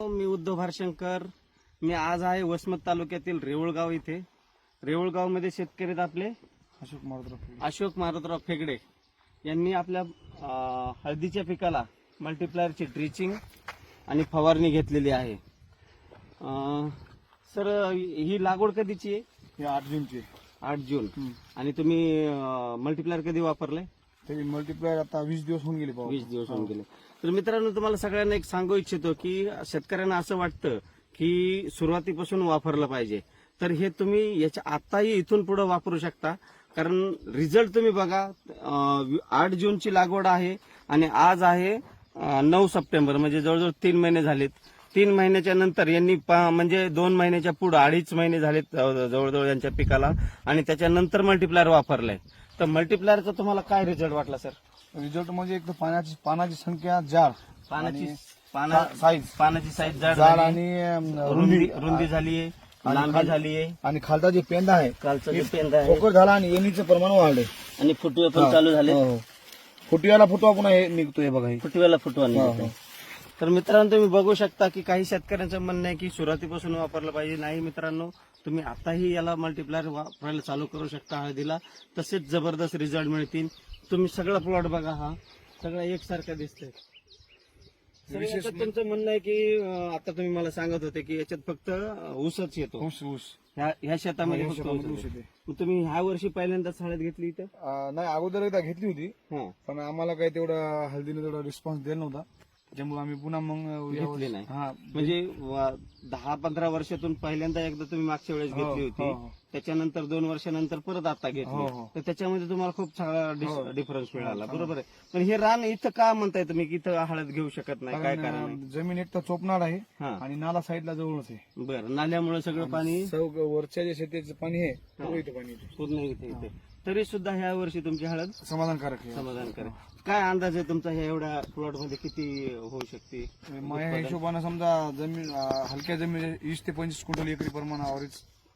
मी उद्धव भारशंकर मी आज आहे वसमत तालुक्यातील रेवळगाव इथे. रेवळगावमध्ये शेतकरी आहेत आपले. अशोक मारुतराव अशोक मारुतराव फेगडे. यांनी आपल्या हळदीच्या पिकाला मल्टीप्लायरची ड्रिचिंग आणि फवारणी घेतलेली आहे. सर ही लागवड कधीची आहे? आठ जूनचे आठ जून. आणि तुम्ही मल्टीप्लायर कधी वापरले ते मल्टीप्लायर आता वीस दिवस होऊन गेले वीस दिवस होऊन गेले. तर मित्रांनो तुम्हाला सगळ्यांना एक सांगू इच्छितो की शेतकऱ्यांना असं वाटतं की सुरुवातीपासून वापरलं पाहिजे. तर हे तुम्ही याच्या आताही इथून पुढे वापरू शकता. कारण रिझल्ट तुम्ही बघा अं, आठ जूनची लागवड आहे आणि आज आहे अं, नऊ सप्टेंबर म्हणजे जवळजवळ तीन महिने झालेत. तीन महिन्याच्या नंतर यांनी पा- म्हणजे दोन महिन्याच्या पुढे अडीच महिने झालेत जवळ- जवळजवळ यांच्या पिकाला. आणि त्याच्यानंतर मल्टिप्लायर वापरलाय. तर मल्टीप्लायरचा तुम्हाला काय रिझल्ट वाटला सर रिझल्ट म्हणजे एक तर पाण्याची पानाची संख्या जाड. पानाची आणि पाना साईज पानाची साईज जाड जाड झाली, आणि अं, रुंदी रुंदी. रुंदी झालीये आणि लांबी खाली- आणि खालचा जे पेंदा आहे कालचं जे आहे. पोकर झाला आणि येणीचं प्रमाण वाढले. आणि फुटवे पण चालू झाले. फुटव्याला फुटवा पुन्हा हे निघतो हे बघा हे. फुटव्याला फुटवा हो, निघतो हो. तर मित्रांनो तुम्ही बघू शकता की काही शेतकऱ्यांचं म्हणणं आहे की सुरुवातीपासून वापरलं पाहिजे. नाही मित्रांनो तुम्ही आताही याला मल्टीप्लायर वापरायला चालू करू शकता हळदीला. तसेच जबरदस्त रिझल्ट मिळतील. तुम्ही सगळा प्लॉट बघा हा. सगळा एकसारखा दिसतोय. तुमचं म्हणणं आहे की आता तुम्ही मला सांगत होते की याच्यात फक्त ऊसच येतो. ऊस ऊस. ह्या शेतामध्ये तुम्ही ह्या वर्षी पहिल्यांदाच हळद घेतली इथं? अं, नाही अगोदर एकदा घेतली होती. पण आम्हाला काही तेवढा हळदीने तेवढा रिस्पॉन्स दिला नव्हता. त्याच्यामुळे आम्ही पुन्हा मग घेतली नाही. हा म्हणजे व- दहा पंधरा वर्षातून पहिल्यांदा एकदा तुम्ही मागच्या वेळेस हो, घेतली हो, होती. हो. त्याच्यानंतर दोन वर्षानंतर परत आता हो, घेतली. हो. तर त्याच्यामध्ये तुम्हाला खूप चांगला हो. डिफरन्स मिळाला. बरोबर आहे. पण हे रान इथं का म्हणताय तुम्ही की इथं हळद घेऊ शकत नाही? काय कारण कारण अं, जमीन एक तर चोपणार आहे हा. आणि नाला साईडला जवळच आहे. बरं. नाल्यामुळे सगळं पाणी? वरच्या जे शेतीचं पाणी आहे सगळं इथं पाणी येते. पूर्ण इथे इथे तरी सुद्धा ह्या वर्षी तुमची हळद समाधानकारक आहे. समाधान काय अंदाज आहे तुमचा ह्या एवढ्या प्लॉटमध्ये? किती होऊ शकते? माझ्या हिशोबानं समजा जमीन अं, हलक्या जमीन वीस ते पंचवीस क्विंटल एकरी प्रमाण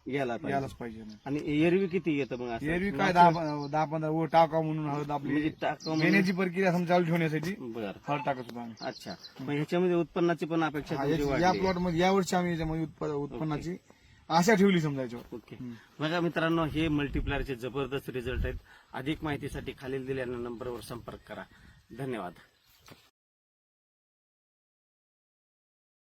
यायला पाहिजे. यायलाच पाहिजे. आणि एरवी किती येतं मग असं? एरवी काय दहा दहा पंधरा वर टाका म्हणून हळद आपली. म्हणजे टाका म्हणून- घेण्याची प्रक्रिया समजा चालू ठेवण्यासाठी बरं. हळद टाकत होतो आम्ही. अच्छा. मग ह्याच्यामध्ये उत्पन्नाची पण अपेक्षा हा, तुमची याची- या वाढली प्लॉटमध्ये या वर्षी आम्ही याच्यामध्ये उत्प- उत्पन्नाची आशा ठेवली समजा याच्यावर. ओके. बघा मित्रांनो हे मल्टीप्लायरचे जबरदस्त रिझल्ट आहेत. अधिक माहितीसाठी खालील दिलेल्या नंबरवर संपर्क करा. धन्यवाद.